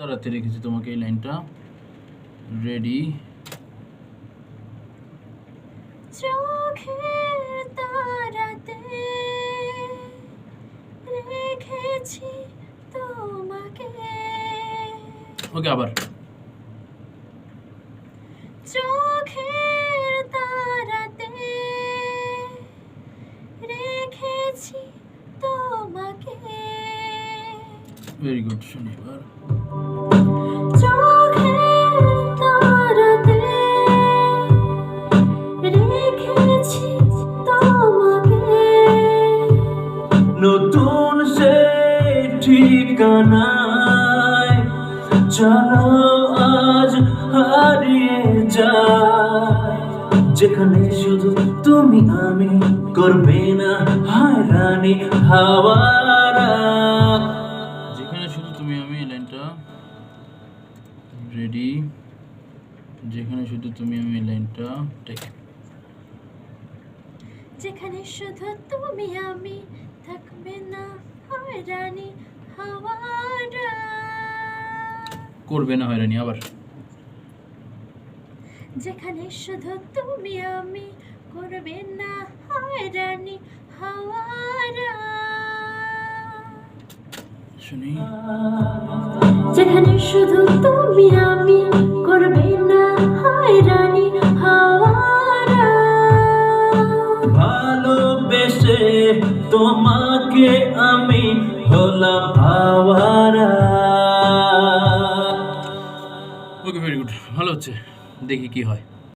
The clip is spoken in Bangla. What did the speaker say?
তাড়াতে রেখেছি তোমাকে এই লাইনটা। রেডি তারাতে ওকে আবার। চোখের তারাতে রেখেছি তোমাকে। ভেরি গুড শুনি এবার চোখের তারাতে রেখেছি তোমাকে নতুন সে ঠিকানায় চলো আজ হারিয়ে যায়। যেখানে শুধু তুমি, আমি করবে না হারানি হাওয়ারা তুমি আমি লাইনটা রেডি যেখানে শুধু তুমি আমি লাইনটা টেক যেখানে শুধু তুমি আমি থাকবে না হয়রানি হাওয়ারা করবে না হয়রানি আবার। যেখানে শুধু তুমি আমি করবে না হয়রানি হাওয়ারা শুনি। যেখানে শুধু তুমি আমি করবে না হয়রানি হাওয়ারা। ভালোবেসে তোমাকে আমি হলাম আওয়ারা ওকে ভেরি গুড ভালো হচ্ছে। দেখি কি হয়।